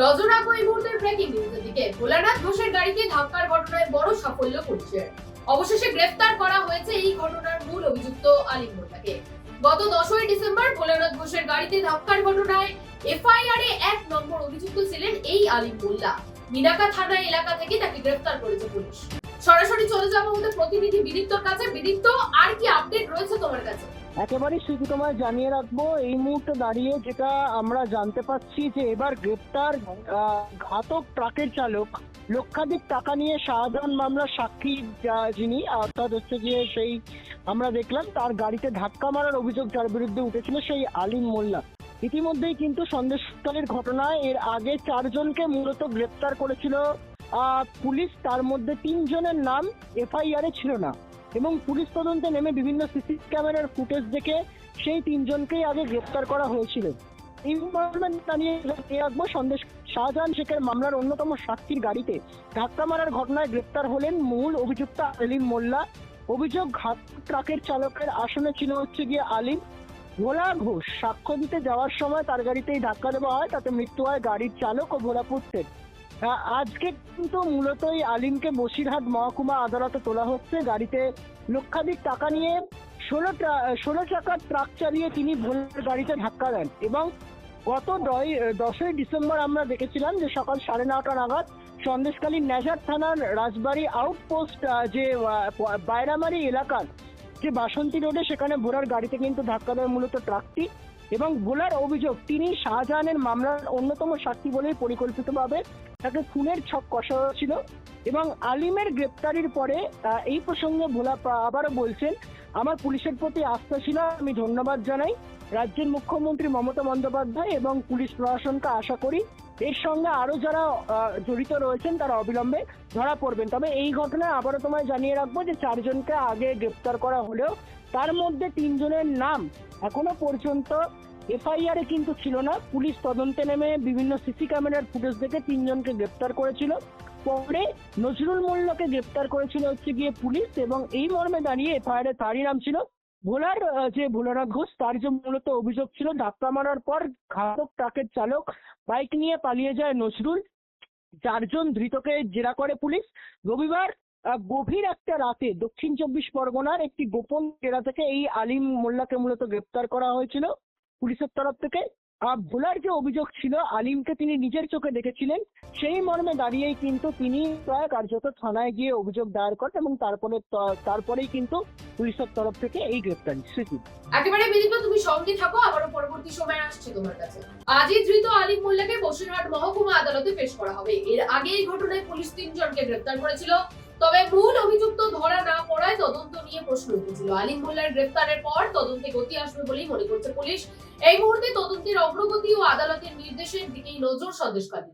নজর রাখব এই মুহূর্তের ব্রেকিং নিউজের দিকে। ভোলানাথ ঘোষের গাড়িতে ধাক্কার ঘটনায় বড় সাফল্য পুলিশের অবশেষে গ্রেফতার করা হয়েছে এই ঘটনার মূল অভিযুক্ত আলিম মোল্লাকে। গত দশই ডিসেম্বর ভোলানাথ ঘোষের গাড়িতে ধাক্কার ঘটনায় এফআইআর এ এক নম্বর অভিযুক্ত ছিলেন এই আলিম মোল্লা। মিনাকা থানা এলাকা থেকে তাকে গ্রেফতার করেছে পুলিশ। সরাসরি চলে যাব আমাদের প্রতিনিধি বিদীপ্তর কাছে। বিদীপ্ত আর কি আপডেট রয়েছে তোমার কাছে? একেবারেই শুধু তোমায় জানিয়ে রাখব, এই মুহূর্তে দাঁড়িয়ে যেটা আমরা জানতে পাচ্ছি যে এবার গ্রেপ্তার ঘাতক ট্রাকের চালক লক্ষাধিক টাকা নিয়ে শাহজাহান মামলার সাক্ষী যা- যিনি, অর্থাৎ হচ্ছে গিয়ে সেই আমরা দেখলাম, তার গাড়িতে ধাক্কা মারার অভিযোগ যার বিরুদ্ধে উঠেছিল সেই আলিম মোল্লা। ইতিমধ্যেই কিন্তু সন্দেশকালের ঘটনায় এর আগে চারজনকে মূলত গ্রেপ্তার করেছিল পুলিশ, তার মধ্যে তিনজনের নাম এফআইআর ছিল না। এবং পুলিশ তদন্তে নেমে বিভিন্ন সিসি ক্যামেরার ফুটেজ দেখে সেই তিনজনকেই আগে গ্রেপ্তার করা হয়েছিল। এই জানিয়ে রাখব সন্দেশ শাহজাহান শেখের মামলার অন্যতম সাক্ষীর গাড়িতে ধাক্কা মারার ঘটনায় গ্রেপ্তার হলেন মূল অভিযুক্ত আলিম মোল্লা। অভিযোগ ঘাত ট্রাকের চালকের আসনে ছিল হচ্ছে গিয়ে আলিম। ভোলা ঘোষ সাক্ষ্য দিতে যাওয়ার সময় তার গাড়িতেই ধাক্কা দেওয়া হয় তাতে মৃত্যু হয় গাড়ির চালক ও ভোলাপুত্রের আহ, আজকে কিন্তু মূলত এই আলিমকে বসিরহাট মহকুমা আদালতে তোলা হচ্ছে। গাড়িতে লক্ষাধিক টাকা নিয়ে ষোলো ষোলো চাকার ট্রাক চালিয়ে তিনি ভোলার গাড়িতে ধাক্কা দেন এবং গত দই- দশই ডিসেম্বর আমরা দেখেছিলাম যে সকাল সাড়ে নটা নাগাদ সন্দেশখালী নেজার থানার রাজবাড়ি আউটপোস্ট যে বাইরামারি এলাকার যে বাসন্তী রোডে সেখানে ভোরার গাড়িতে কিন্তু ধাক্কা দেয় মূলত ট্রাকটি। এবং ভোলার অভিযোগ, তিনি শাহজাহানের মামলার অন্যতম সাক্ষী বলেই পরিকল্পিতভাবে তাকে খুনের ছক কষা ছিল এবং আলিমের গ্রেপ্তারির পরে এই প্রসঙ্গে ভোলা আবারও বলছেন, আমার পুলিশের প্রতি আস্থা ছিল, আমি ধন্যবাদ জানাই। রাজ্যের মুখ্যমন্ত্রী মমতা বন্দ্যোপাধ্যায় এবং পুলিশ প্রশাসনকে আশা করি এর সঙ্গে আরও যারা জড়িত রয়েছেন তারা অবিলম্বে ধরা পড়বেন। তবে এই ঘটনায় আবারও তোমায় জানিয়ে রাখব যে চারজনকে আগে গ্রেপ্তার করা হলেও তার মধ্যে তিনজনের নাম এখনও পর্যন্ত এফআইআর এ কিন্তু ছিল না। পুলিশ তদন্তে নেমে বিভিন্ন সিসি ক্যামেরার ফুটেজ দেখে তিনজনকে গ্রেপ্তার করেছিল। পরে নজরুল মোল্লাকে গ্রেপ্তার করেছিল হচ্ছে গিয়ে পুলিশ এবং এই মর্মে দাঁড়িয়ে এফআইআর এ তারই নাম ছিল ভোলার যে ভোলানাথ ঘোষ, তার যে মূলত অভিযোগ ছিল, ধাক্কা মারার পর ঘাতক ট্রাকের চালক বাইক নিয়ে পালিয়ে যায় নজরুল। চারজন ধৃতকে জেরা করে পুলিশ। রবিবার গভীর একটা রাতে দক্ষিণ চব্বিশ পরগনার একটি গোপন জেরা থেকে এই আলিম মোল্লাকে মূলত গ্রেপ্তার করা হয়েছিল পুলিশের তরফ থেকে। ভোলার যে অভিযোগ ছিল, আলিমকে তিনি নিজের চোখে দেখেছিলেন, সেই মর্মে দাঁড়িয়েই কিন্তু তিনি প্রায় কার্যত থানায় গিয়ে অভিযোগ দায়ের করেন এবং তারপরে তারপরেই কিন্তু পুলিশের তরফ থেকে এই গ্রেপ্তারি স্মৃতি একেবারে বিদীপ্ত তুমি সঙ্গে থাকো, আবারও পরবর্তী সময় আসছে তোমার কাছে। আজই ধৃত আলিম মোল্লাকে বসিরহাট মহকুমা আদালতে পেশ করা হবে। এর আগে এই ঘটনায় পুলিশ তিনজনকে গ্রেপ্তার করেছিল। তবে মূল অভিযুক্ত ধরা না পড়ায় তদন্ত নিয়ে প্রশ্ন উঠেছিল। আলিম মোল্লার গ্রেপ্তারের পর তদন্তে গতি আসবে বলেই মনে করছে পুলিশ। এই মুহূর্তে তদন্তের অগ্রগতি ও আদালতের নির্দেশের দিকেই নজর সন্দেশকারী